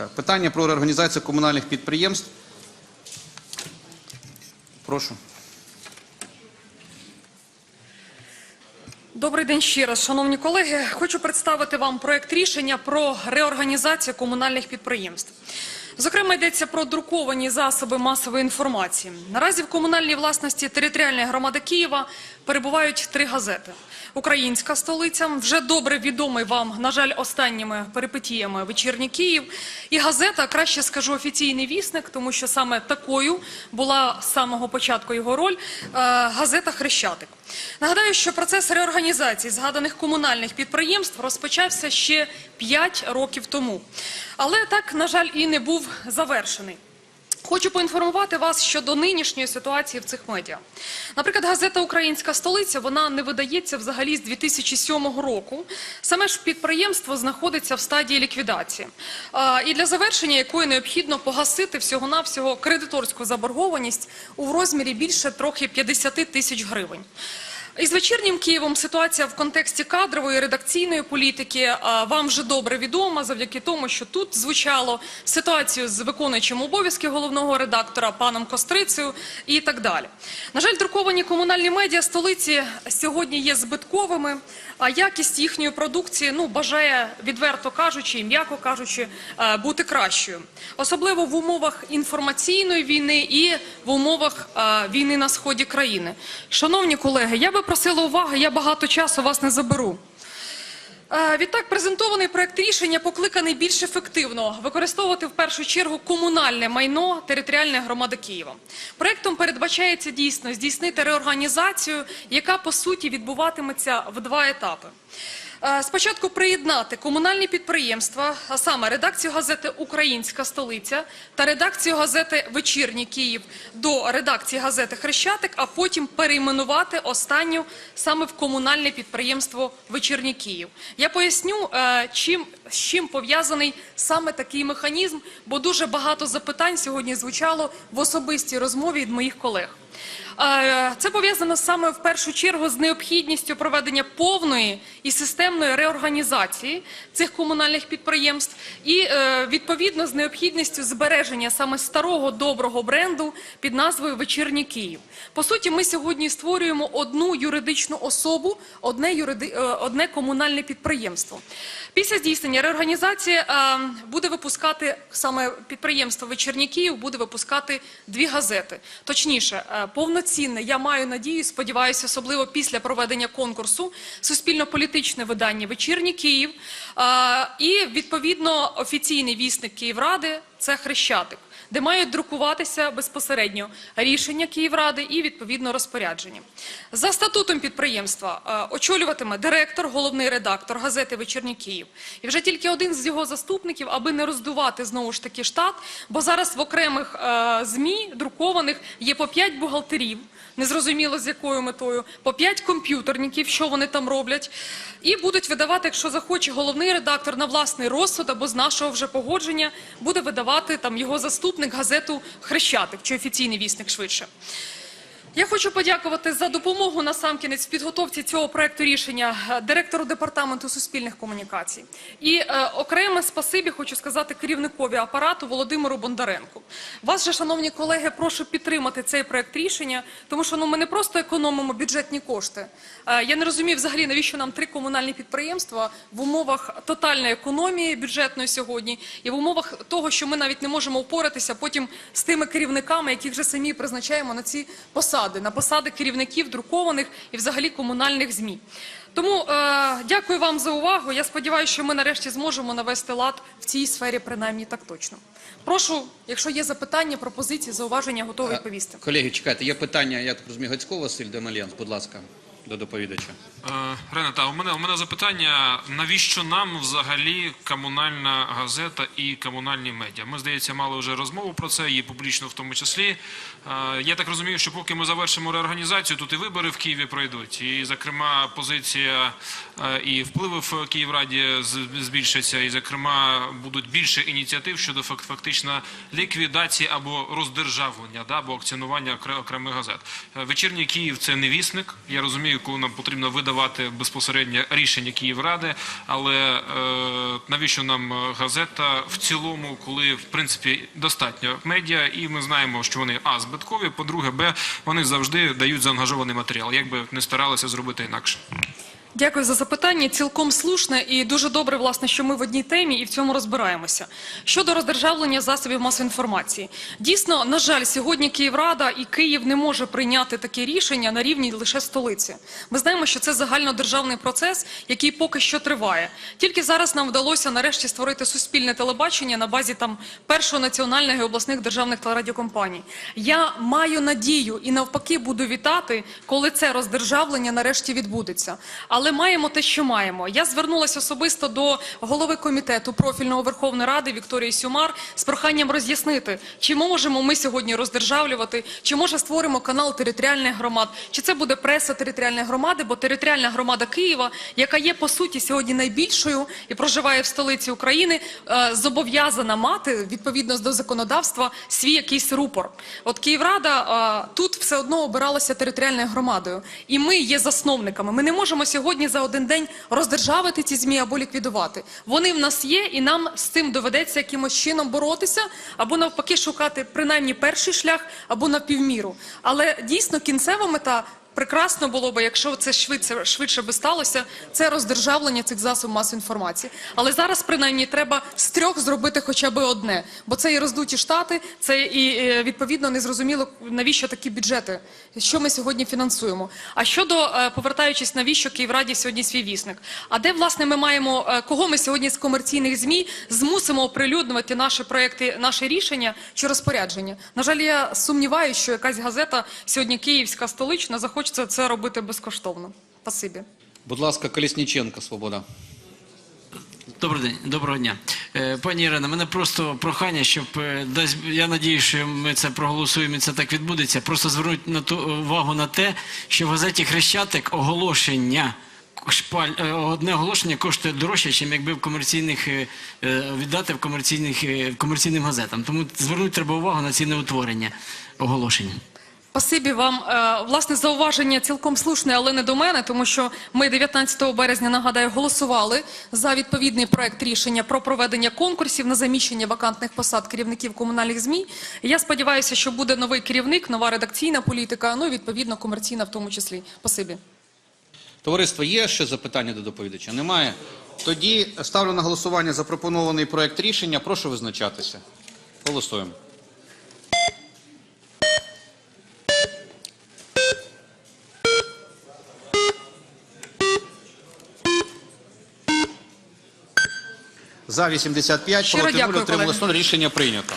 ласка, питання про реорганізацію комунальних підприємств. Прошу. Добрий день ще раз, шановні колеги. Хочу представити вам проект рішення про реорганізацію комунальних підприємств. Зокрема, йдеться про друковані засоби масової інформації. Наразі в комунальній власності територіальної громади Києва перебувають три газети. Українська столиця, вже добре відомий вам, на жаль, останніми перипетіями вечірній Київ. І газета, краще скажу, офіційний вісник, тому що саме такою була з самого початку його роль е, газета Хрещатик. Нагадаю, що процес реорганізації згаданих комунальних підприємств розпочався ще 5 років тому. Але так, на жаль, і не був завершений. Хочу поінформувати вас щодо нинішньої ситуації в цих медіа. Наприклад, газета Українська столиця вона не видається взагалі з 2007 року. Саме ж підприємство знаходиться в стадії ліквідації, і для завершення якої необхідно погасити всього-навсього кредиторську заборгованість у розмірі більше трохи 50 тисяч гривень. Із вечірнім Києвом ситуація в контексті кадрової редакційної політики вам вже добре відома завдяки тому, що тут звучало ситуацію з виконуючим обов'язки головного редактора паном Кострицею і так далі. На жаль, друковані комунальні медіа столиці сьогодні є збитковими, а якість їхньої продукції ну бажає відверто кажучи, і м'яко кажучи, бути кращою, особливо в умовах інформаційної війни і в умовах війни на сході країни. Шановні колеги, я би просила уваги, я багато часу вас не заберу. Е, Відтак, презентований проект рішення покликаний більш ефективно використовувати в першу чергу комунальне майно територіальної громади Києва. Проектом передбачається дійсно здійснити реорганізацію, яка по суті відбуватиметься в два етапи. Е, Спочатку приєднати комунальні підприємства, а саме редакцію газети Українська столиця та редакцію газети Вечірній Київ до редакції газети Хрещатик, а потім перейменувати останню саме в комунальне підприємство Вечірній Київ. Я поясню, е, чим з чим пов'язаний саме такий механізм, бо дуже багато запитань сьогодні звучало в особистій розмові від моїх колег. Е, Це пов'язано саме в першу чергу з необхідністю проведення повної і системної реорганізації цих комунальних підприємств, і е, відповідно з необхідністю збереження саме старого доброго бренду під назвою Вечірній Київ. По суті, ми сьогодні створюємо одну юридичну особу, одне е, комунальне підприємство. Після здійснення реорганізації е, буде випускати саме підприємство Вечірній Київ буде випускати дві газети. Точніше, повноцінне, я маю надію, сподіваюся, особливо після проведення конкурсу, суспільно-політичне видання Вечірній Київ і відповідно офіційний вісник Київради це Хрещатик де мають друкуватися безпосередньо рішення Київради і відповідно розпорядження. За статутом підприємства е, очолюватиме директор, головний редактор газети Вечірній Київ. І вже тільки один з його заступників, аби не роздувати знову ж таки штат, бо зараз в окремих е, змі друкованих є по 5 бухгалтерів. Незрозуміло з якою метою, по 5 комп'ютерників, що вони там роблять, і будуть видавати, якщо захоче головний редактор на власний розсуд або з нашого вже погодження, буде видавати там його заступник газету Хрещатик чи офіційний вісник швидше. Я хочу подякувати за допомогу насамкінець в підготовці цього проекту рішення е, директору департаменту суспільних комунікацій. І е, окреме спасибі хочу сказати керівникові апарату Володимиру Бондаренку. Вас же, шановні колеги, прошу підтримати цей проект рішення, тому що ну ми не просто економимо бюджетні кошти. Е, я не розумію взагалі, навіщо нам три комунальні підприємства в умовах тотальної економії бюджетної сьогодні, і в умовах того, що ми навіть не можемо впоратися потім з тими керівниками, яких вже самі призначаємо на ці посади, на посади керівників друкованих і взагалі комунальних змі. Тому е, дякую вам за увагу. Я сподіваюся, що ми нарешті зможемо навести лад в цій сфері, принаймні так точно. Прошу, якщо є запитання, пропозиції, зауваження, готовий відповісти. Колеги, чекайте, є питання, я так розумію, Гацько Василь Демальянс, будь ласка, до доповідача. Е, Рената, у мене у мене запитання: навіщо нам взагалі комунальна газета і комунальні медіа? Ми здається, мали вже розмову про це, і публічно в тому числі. Е, Я так розумію, що поки ми завершимо реорганізацію, тут і вибори в Києві пройдуть, і зокрема позиція е, і впливи в Київраді збільшаться, і зокрема будуть більше ініціатив щодо фак- фактично ліквідації або роздержавлення, да, або акціонування окре- окремих газет. Вечірній Київ це не вісник. Я розумію, коли нам потрібно видавати безпосередньо рішення Київради, але е, навіщо нам е, газета в цілому, коли в принципі достатньо медіа, і ми знаємо, що вони а збиткові. По-друге, б вони завжди дають заангажований матеріал, як би не старалися зробити інакше. Дякую за запитання. Цілком слушне і дуже добре, власне, що ми в одній темі і в цьому розбираємося. Щодо роздержавлення засобів масової інформації, дійсно, на жаль, сьогодні Київрада і Київ не може прийняти таке рішення на рівні лише столиці. Ми знаємо, що це загальнодержавний процес, який поки що триває. Тільки зараз нам вдалося нарешті створити суспільне телебачення на базі там першого національного і обласних державних телерадіокомпаній. Я маю надію і навпаки буду вітати, коли це роздержавлення нарешті відбудеться. Але маємо те, що маємо. Я звернулася особисто до голови комітету профільного Верховної Ради Вікторії Сюмар з проханням роз'яснити, чи можемо ми сьогодні роздержавлювати, чи може створимо канал територіальних громад, чи це буде преса територіальної громади, бо територіальна громада Києва, яка є по суті сьогодні найбільшою і проживає в столиці України, е, зобов'язана мати відповідно до законодавства свій якийсь рупор. От Київрада е, тут все одно обиралася територіальною громадою, і ми є засновниками. Ми не можемо сьогодні за один день роздержавити ці змі або ліквідувати. Вони в нас є, і нам з цим доведеться якимось чином боротися, або навпаки шукати принаймні перший шлях, або на півміру. Але дійсно кінцева мета. Прекрасно було би, якщо це швидше, швидше би сталося, це роздержавлення цих засобів масової інформації. Але зараз, принаймні, треба з трьох зробити хоча б одне, бо це і роздуті штати, це і е, відповідно незрозуміло, навіщо такі бюджети, що ми сьогодні фінансуємо. А щодо е, повертаючись, навіщо Київраді сьогодні свій вісник? А де власне ми маємо е, кого ми сьогодні з комерційних змі змусимо оприлюднювати наші проекти, наші рішення чи розпорядження? На жаль, я сумніваюся, що якась газета сьогодні київська столична захоче це робити безкоштовно. Спасибі. Будь ласка, Колісніченко, Свобода. Добрий день, доброго дня. Е, Пані Ірина, мене просто прохання, щоб е, дасть я надію, що ми це проголосуємо і це так відбудеться. Просто звернуть на ту увагу на те, що в газеті Хрещатик оголошення. Шпаль е, одне оголошення коштує дорожче, ніж якби в комерційних віддати в комерційних комерційним газетам. Тому звернути треба увагу на ці неутворення оголошень. Спасибі вам. Е, Власне, зауваження цілком слушне, але не до мене, тому що ми 19 березня, нагадаю, голосували за відповідний проект рішення про проведення конкурсів на заміщення вакантних посад керівників комунальних ЗМІ. Я сподіваюся, що буде новий керівник, нова редакційна політика, ну і відповідно комерційна в тому числі. Спасибі. Товариство, є ще запитання до доповідача? Немає? Тоді ставлю на голосування запропонований проект рішення. Прошу визначатися. Голосуємо. За 85, Щиро проти 0, дякую, отримали 100. Рішення прийнято.